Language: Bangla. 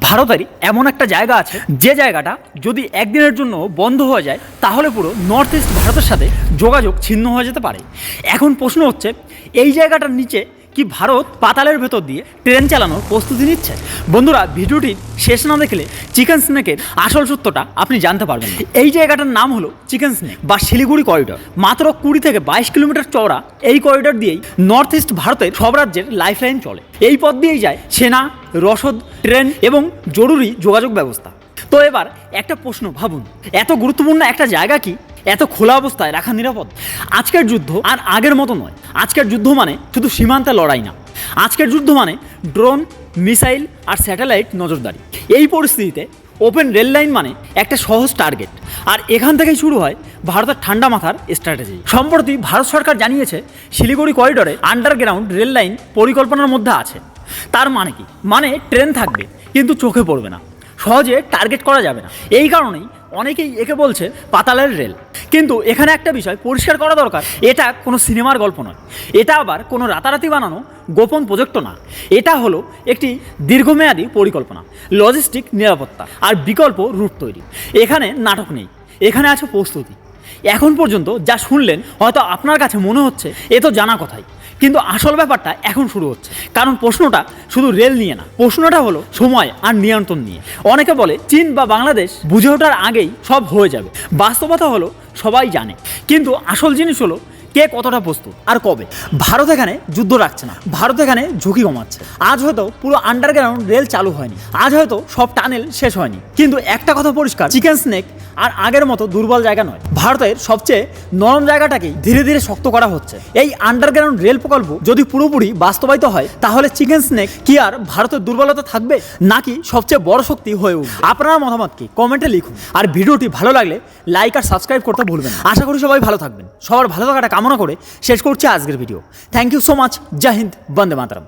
ভারতের এমন একটা জায়গা আছে, যে জায়গাটা যদি একদিনের জন্য বন্ধ হয়ে যায়, তাহলে পুরো নর্থ ইস্ট ভারতের সাথে যোগাযোগ ছিন্ন হয়ে যেতে পারে। এখন প্রশ্ন হচ্ছে, এই জায়গাটার নিচে কি ভারত পাতালের ভেতর দিয়ে ট্রেন চালানোর প্রস্তুতি নিচ্ছে? বন্ধুরা, ভিডিওটি শেষ না দেখলে চিকেন স্নেকের আসল সত্যটা আপনি জানতে পারবেন এই জায়গাটার নাম হলো চিকেন স্নেক বা শিলিগুড়ি করিডর মাত্র কুড়ি থেকে বাইশ কিলোমিটার চওড়া এই করিডর দিয়েই নর্থ ইস্ট ভারতের সব রাজ্যের লাইফ লাইন চলে। এই পথ দিয়েই যায় সেনা, রসদ, ট্রেন এবং জরুরি যোগাযোগ ব্যবস্থা। তো এবার একটা প্রশ্ন ভাবুন, এত গুরুত্বপূর্ণ একটা জায়গা কি? এত খোলা অবস্থায় রাখা নিরাপদ? আজকের যুদ্ধ আর আগের মতো নয়। আজকের যুদ্ধ মানে শুধু সীমান্তে লড়াই না। আজকের যুদ্ধ মানে ড্রোন, মিসাইল আর স্যাটেলাইট নজরদারি। এই পরিস্থিতিতে ওপেন রেল লাইন মানে একটা সহজ টার্গেট। আর এখান থেকেই শুরু হয় ভারতের ঠান্ডা মাথার স্ট্র্যাটেজি সম্প্রতি ভারত সরকার জানিয়েছে, শিলিগুড়ি করিডোরে আন্ডারগ্রাউন্ড রেল লাইন পরিকল্পনার মধ্যে আছে। তার মানে কি? মানে ট্রেন থাকবে, কিন্তু চোখে পড়বে না। সহজে টার্গেট করা যাবে না। এই কারণেই অনেকেই একে বলছে পাতালের রেল। কিন্তু এখানে একটা বিষয় পরিষ্কার করা দরকার, এটা কোনো সিনেমার গল্প নয়। এটা আবার কোনো রাতারাতি বানানো গোপন প্রজেক্ট না। এটা হলো একটি দীর্ঘমেয়াদী পরিকল্পনা লজিস্টিক নিরাপত্তা আর বিকল্প রুট তৈরি। এখানে নাটক নেই, এখানে আছে প্রস্তুতি। এখন পর্যন্ত যা শুনলেন হয়তো আপনার কাছে মনে হচ্ছে, এ তো জানা কথাই। কিন্তু আসল ব্যাপারটা এখন শুরু হচ্ছে। কারণ প্রশ্নটা শুধু রেল নিয়ে না, প্রশ্নটা হলো সময় আর নিয়ন্ত্রণ নিয়ে। অনেকে বলে, চীন বা বাংলাদেশ বুঝে ওঠার আগেই সব হয়ে যাবে। বাস্তবতা হলো সবাই জানে। কিন্তু আসল জিনিস হলো কে কতটা প্রস্তুত আর কবে? ভারত এখানে যুদ্ধ রাখছে না। ভারত এখানে ঝুঁকি কমাচ্ছে। আজ হয়তো পুরো আন্ডারগ্রাউন্ড রেল চালু হয়নি। আজ হয়তো সব টানেল শেষ হয়নি। কিন্তু একটা কথা পরিষ্কার চিকেন স্নেক আর আগের মতো দুর্বল জায়গা নয়। ভারতের সবচেয়ে নরম জায়গাটাকে ধীরে ধীরে শক্ত করা হচ্ছে। এই আন্ডারগ্রাউন্ড রেল প্রকল্প যদি পুরোপুরি বাস্তবায়িত হয়, তাহলে চিকেন স্নেক কি আর ভারতের দুর্বলতা থাকবে? নাকি সবচেয়ে বড় শক্তি হয়ে উঠবে? আপনার মতামত কি? কমেন্টে লিখুন। আর ভিডিওটি ভালো লাগলে লাইক আর সাবস্ক্রাইব করতে ভুলবেন আশা করি সবাই ভালো থাকবেন। সবার ভালো থাকাটা কামনা করে শেষ করছি আজকের video thank you so much Jai Hind Vande Mataram